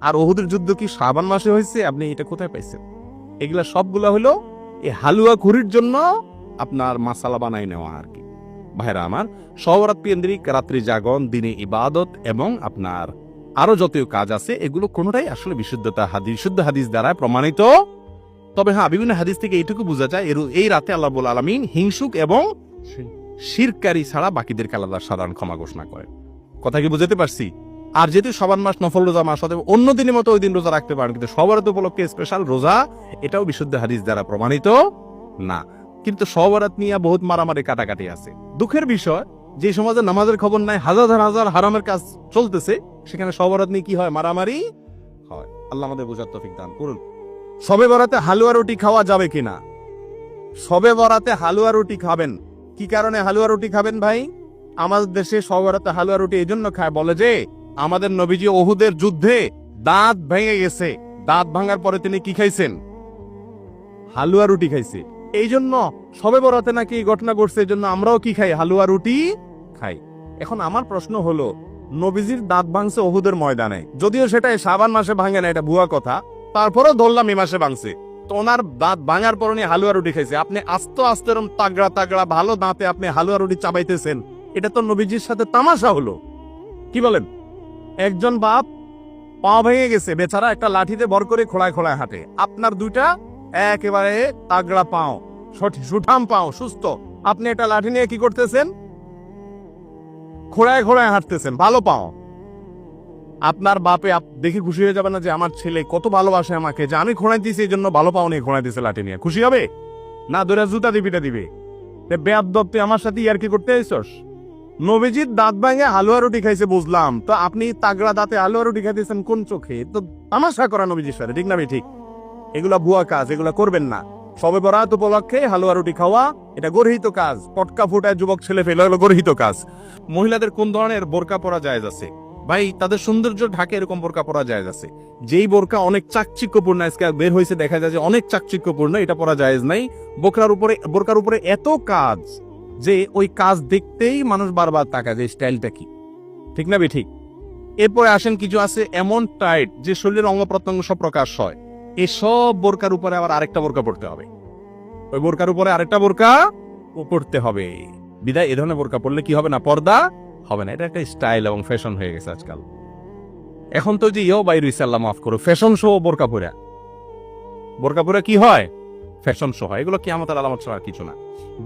আর ওহুদের যুদ্ধ কি শ্রাবণ মাসে হয়েছে? আপনি এটা কোথায় পাইছেন? এগুলা সবগুলা হলো এই হালুয়া ঘুরির জন্য আপনার মাসালা বানাই নেওয়া আর কি। ভাইরা আমার সবরাত কেন্দ্রিক রাত্রি জাগন দিনে ইবাদত এবং আপনার আরও যত কাজ আছে এগুলো কোনোটাই আসলে বিশুদ্ধতা হাদিস বিশুদ্ধ হাদিস দ্বারা প্রমাণিত। তবে হ্যাঁ বিভিন্ন হাদিস থেকে এইটুকু বোঝা যায় এর এই রাতে আল্লাহ বল আলমিন হিংসুক এবং শিরকারী ছাড়া বাকিদেরকে আলাদা সাধারণ ক্ষমা ঘোষণা করে কথা কি বুঝাতে পারছি? আর যেহেতু সবার মাস, নফল রোজা মাস, অতএব অন্য দিনের মতো ওই দিন রোজা রাখতে পারেন, কিন্তু সবার উপলক্ষে স্পেশাল রোজা, এটাও বিশুদ্ধ হাদিস দ্বারা প্রমাণিত না। কিন্তু সবরাত নিয়ে বহুত মারামারি কাটাকাটি আছে। দুঃখের বিষয়, যে সমাজে নামাজের খবর নাই, হাজার হাজার হারামের কাজ চলতেছে, সেখানে সবরাত নিয়ে কি হয়? মারামারি হয়। আল্লাহ আমাদের বোঝার তফিক দান করুন। সবে বরাতে হালুয়া রুটি খাওয়া যাবে কিনা? সবে বরাতে হালুয়া রুটি খাবেন? কি কারণে হালুয়া রুটি খাবেন ভাই? আমাদের দেশে সবরাতে হালুয়া রুটি এই জন্য খায়, বলে যে আমাদের নবীজি ওহুদের যুদ্ধে দাঁত ভেঙে গেছে। দাঁত ভাঙার পরে তিনি কি খাইছেন? হালুয়া রুটি খাইছে। এই জন্য সবে বরাতে নাকি এই ঘটনা ঘটছে এই জন্য আমরাও কি খাই? হালুয়া রুটি খাই। এখন আমার প্রশ্ন হলো, নবীজির দাঁত ভাঙছে ওহুদের ময়দানে। যদিও সেটা সাবান মাসে ভাঙে না, এটা ভুয়া কথা। তারপরেও ধরলাম এই মাসে ভাঙছে। তো ওনার দাঁত ভাঙার পর উনি হালুয়া রুটি খাইছে। আপনি আস্তে আস্তে এরম তাগড়া তাগড়া ভালো দাঁতে আপনি হালুয়া রুটি চাবাইতেছেন, এটা তো নবীজির সাথে তামাশা হলো। কি বলেন? একজন বাপ পা ভেঙে গেছে, বেচারা একটা লাঠিতে ভর করে খোলায় খোলায় হাঁটে। আপনার দুইটা একেবারে তাগড়া পাও সুঠাম পাও, সুস্থ। আপনি একটা লাঠি নিয়ে কি করতেছেন? খোড়ায় খোড়ায় হাঁটতেছেন, ভালো পাও। আপনার বাপে দেখে খুশি হয়ে যাবে না যে আমার ছেলে কত ভালোবাসে আমাকে, যে আমি খোঁড়াই দিয়েছি, এই জন্য ভালো পাও নিয়ে খোঁড়াই দিয়েছে লাঠি নিয়ে। খুশি হবে? না দৌড়া জুতা দিবিটা দিবে? বেয়াদ তুই আমার সাথে ইয়ার কি করতে আইসস নবীজির দাঁত ভাঙে হালুয়া রুটি খাইছে, বুঝলাম। তো আপনি তাগড়া দাঁতে হালুয়া রুটি খাইতেছেন কোন চোখে? তো তামাশা করা নবীজির সাথে, ঠিক না ঠিক। এগুলা ভুয়া কাজ, এগুলা করবেন না। সবে বরাত উপলক্ষে হালুয়া রুটি খাওয়া, এটা গর্হিত কাজ। পটকা ফুটায় যুবক ছেলে ফেলে হলো গর্হিত কাজ। মহিলাদের কোন ধরনের বোরকা পরা জায়েজ আছে? ভাই, তাদের সৌন্দর্য ঢাকে এরকম বোরকা পরা যায় আছে। যেই বোরকা অনেক চাকচিক্যপূর্ণ, আজকে বের হয়েছে, দেখা যায় যে অনেক চাকচিক্যপূর্ণ, এটা পরা যায় নাই। বোকরার উপরে, বোরকার উপরে এত কাজ। যে ওই কাজ দেখতেই মানুষ বারবার তাকায় যে স্টাইলটা কি। ঠিক না ঠিক এরপরে আসেন কিছু আছে এমন টাইট যে শরীরের অঙ্গ প্রত্যঙ্গ সব প্রকাশ হয়। এসব বোরকার উপরে আবার আরেকটা বোরকা পড়তে হবে। ওই বোরকার উপরে আরেকটা বোরকা পড়তে হবে। বিদায়, এ ধরনের বোরকা পড়লে কি হবে না? পর্দা হবে না। এটা একটা স্টাইল এবং ফ্যাশন হয়ে গেছে আজকাল। এখন তো যে ইয়েও বাইরে হইছে, আল্লাহ মাফ করো ফ্যাশন শো বোরকা পরে বোরকা পরে কি হয়? ফ্যাশন হয়। এগুলো কি আমাদের আলামত ছাড়া কিছু না।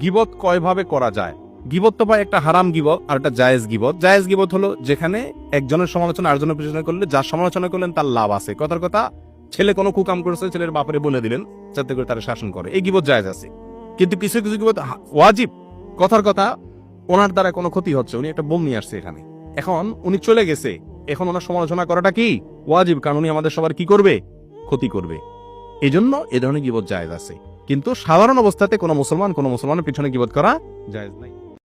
গিবত কয়ভাবে করা যায়? গিবত তো ভাই একটা হারাম গিবত আর একটা জায়েজ গিবত। জায়েজ গিবত হলো যেখানে একজনের সমালোচনা আরেকজনের পিছনে করলে যার সমালোচনা করলেন তার লাভ আছে। কথার কথা, ছেলে কোনো কুকাম করেছে, ছেলের বাপরে বলে দিলেন, যাতে করে তারা শাসন করে। এই গিবত জায়েজ আছে। কিন্তু কিছু কিছু গিবত ওয়াজিব। কথার কথা, ওনার দ্বারা কোনো ক্ষতি হচ্ছে, উনি একটা বোম নিয়ে আসছে এখানে। এখন উনি চলে গেছে। এখন ওনার সমালোচনা করাটা কি? ওয়াজিব, কারণ উনি আমাদের সবার কি করবে? ক্ষতি করবে। এই জন্য এ ধরনের গিবত জায়েজ আছে। কিন্তু সাধারণ অবস্থাতে কোনো মুসলমান কোনো মুসলমানের পিছনে গিবত করা জায়েজ নাই।